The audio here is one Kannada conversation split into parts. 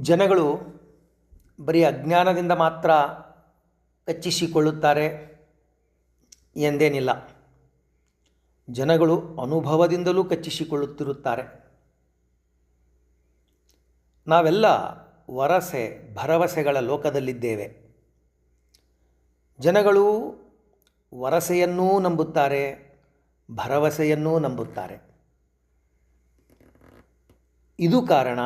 ಜನಗಳು ಬರೀ ಅಜ್ಞಾನದಿಂದ ಮಾತ್ರ ಕಚ್ಚಿಸಿಕೊಳ್ಳುತ್ತಾರೆ ಎಂದೇನಿಲ್ಲ. ಜನಗಳು ಅನುಭವದಿಂದಲೂ ಕಚ್ಚಿಸಿಕೊಳ್ಳುತ್ತಿರುತ್ತಾರೆ ನಾವೆಲ್ಲ ವರಸೆ, ಭರವಸೆಗಳ ಲೋಕದಲ್ಲಿದ್ದೇವೆ. ಜನಗಳು ವರಸೆಯನ್ನೂ ನಂಬುತ್ತಾರೆ, ಭರವಸೆಯನ್ನೂ ನಂಬುತ್ತಾರೆ. ಇದು ಕಾರಣ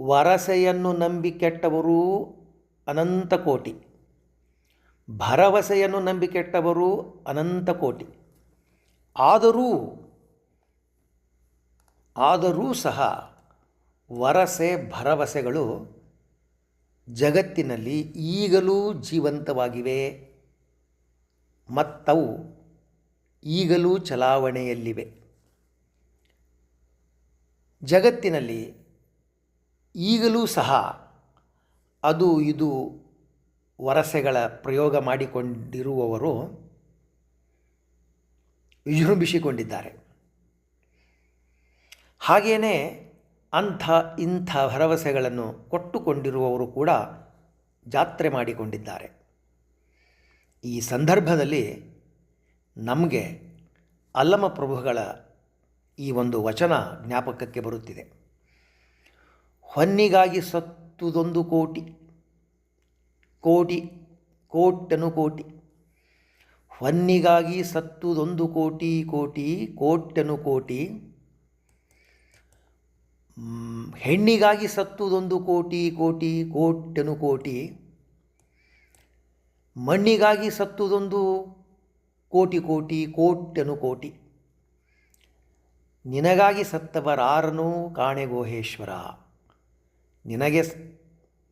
ವರಸೆಯನ್ನು ನಂಬಿ ಕೆಟ್ಟವರು ಅನಂತ ಕೋಟಿ. ಭರವಸೆಯನ್ನು ನಂಬಿ ಕೆಟ್ಟವರು ಅನಂತ ಕೋಟಿ. ಆದರೂ ಆದರೂ ಸಹ ವರಸೆ, ಭರವಸೆಗಳು ಜಗತ್ತಿನಲ್ಲಿ ಈಗಲೂ ಜೀವಂತವಾಗಿವೆ. ಮತ್ತವು ಈಗಲೂ ಚಲಾವಣೆಯಲ್ಲಿವೆ. ಜಗತ್ತಿನಲ್ಲಿ ಈಗಲೂ ಸಹ ಅದು ಇದು ವರಸೆಗಳ ಪ್ರಯೋಗ ಮಾಡಿಕೊಂಡಿರುವವರು ವಿಜೃಂಭಿಸಿಕೊಂಡಿದ್ದಾರೆ. ಹಾಗೆಯೇ ಅಂಥ ಇಂಥ ಭರವಸೆಗಳನ್ನು ಕೊಟ್ಟುಕೊಂಡಿರುವವರು ಕೂಡ ಜಾತ್ರೆ ಮಾಡಿಕೊಂಡಿದ್ದಾರೆ. ಈ ಸಂದರ್ಭದಲ್ಲಿ ನಮಗೆ ಅಲ್ಲಮ ಪ್ರಭುಗಳ ಈ ಒಂದು ವಚನ ಜ್ಞಾಪಕಕ್ಕೆ ಬರುತ್ತಿದೆ. ಹೊನ್ನಿಗಾಗಿ ಸತ್ತುದೊಂದು ಕೋಟಿ ಕೋಟಿ ಕೋಟನು ಕೋಟಿ. ಹೊನ್ನಿಗಾಗಿ ಸತ್ತುದೊಂದು ಕೋಟಿ ಕೋಟಿ ಕೋಟನು ಕೋಟಿ. ಹೆಣ್ಣಿಗಾಗಿ ಸತ್ತುದೊಂದು ಕೋಟಿ ಕೋಟಿ ಕೋಟನು ಕೋಟಿ. ಮಣ್ಣಿಗಾಗಿ ಸತ್ತುದೊಂದು ಕೋಟಿ ಕೋಟಿ ಕೋಟನು ಕೋಟಿ. ನಿನಗಾಗಿ ಸತ್ತವರಾರನು ಕಾಣೆ ಗುಹೇಶ್ವರ ನಿನಗೆ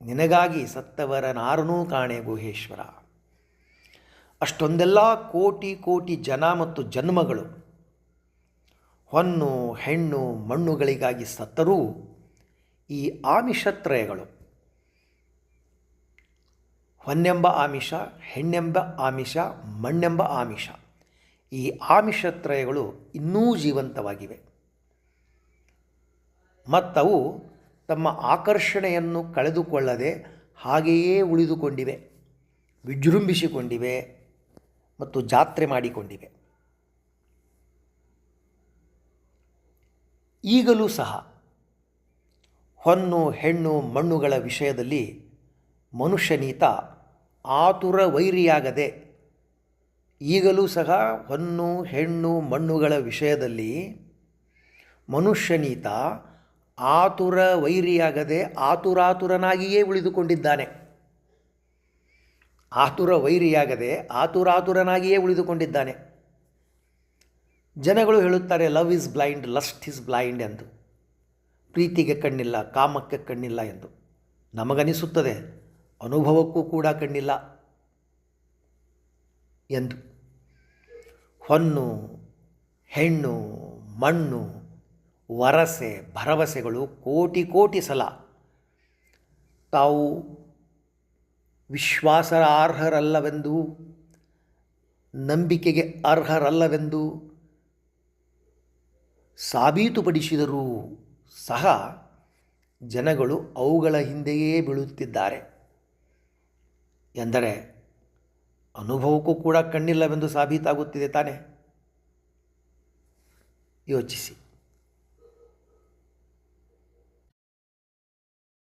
ನಿನಗಾಗಿ ಸತ್ತವರ ನಾರನೂ ಕಾಣೆ ಗುಹೇಶ್ವರ. ಅಷ್ಟೊಂದೆಲ್ಲ ಕೋಟಿ ಕೋಟಿ ಜನ ಮತ್ತು ಜನ್ಮಗಳು ಹೊನ್ನು, ಹೆಣ್ಣು, ಮಣ್ಣುಗಳಿಗಾಗಿ ಸತ್ತರೂ ಈ ಆಮಿಷತ್ರಯಗಳು. ಹೊನ್ನೆಂಬ ಆಮಿಷ, ಹೆಣ್ಣೆಂಬ ಆಮಿಷ, ಮಣ್ಣೆಂಬ ಆಮಿಷ ಈ ಆಮಿಷತ್ರಯಗಳು ಇನ್ನೂ ಜೀವಂತವಾಗಿವೆ. ಮತ್ತವು ತಮ್ಮ ಆಕರ್ಷಣೆಯನ್ನು ಕಳೆದುಕೊಳ್ಳದೆ ಹಾಗೆಯೇ ಉಳಿದುಕೊಂಡಿವೆ, ವಿಜೃಂಭಿಸಿಕೊಂಡಿವೆ ಮತ್ತು ಜಾತ್ರೆ ಮಾಡಿಕೊಂಡಿವೆ. ಈಗಲೂ ಸಹ ಹೊನ್ನು ಹೆಣ್ಣು ಮಣ್ಣುಗಳ ವಿಷಯದಲ್ಲಿ ಮನುಷ್ಯನೀತ ಆತುರ ವೈರಿಯಾಗದೆ ಈಗಲೂ ಸಹ ಹೊನ್ನು ಹೆಣ್ಣು ಮಣ್ಣುಗಳ ವಿಷಯದಲ್ಲಿ ಮನುಷ್ಯನೀತ ಆತುರ ವೈರಿಯಾಗದೆ ಆತುರಾತುರನಾಗಿಯೇ ಉಳಿದುಕೊಂಡಿದ್ದಾನೆ. ಆತುರ ವೈರಿಯಾಗದೆ ಆತುರಾತುರನಾಗಿಯೇ ಉಳಿದುಕೊಂಡಿದ್ದಾನೆ. ಜನಗಳು ಹೇಳುತ್ತಾರೆ love is blind lust is blind ಎಂದು. ಪ್ರೀತಿಗೆ ಕಣ್ಣಿಲ್ಲ, ಕಾಮಕ್ಕೆ ಕಣ್ಣಿಲ್ಲ ಎಂದು. ನಮಗನಿಸುತ್ತದೆ, ಅನುಭವಕ್ಕೂ ಕೂಡ ಕಣ್ಣಿಲ್ಲ ಎಂದು. ಹೊನ್ನು, ಹೆಣ್ಣು, ಮಣ್ಣು ವರಸೆ, ಭರವಸೆಗಳು ಕೋಟಿ ಕೋಟಿ ಸಲ. ತಾವು ವಿಶ್ವಾಸಾರ್ಹರಲ್ಲವೆಂದು, ನಂಬಿಕೆಗೆ ಅರ್ಹರಲ್ಲವೆಂದು ಸಾಬೀತುಪಡಿಸಿದರೂ ಸಹ ಜನಗಳು ಅವುಗಳ ಹಿಂದೆಯೇ ಬೀಳುತ್ತಿದ್ದಾರೆ. ಎಂದರೆ ಅನುಭವಕ್ಕೂ ಕೂಡ ಕಣ್ಣಿಲ್ಲವೆಂದು ಸಾಬೀತಾಗುತ್ತಿದೆ ತಾನೆ? ಯೋಚಿಸಿ.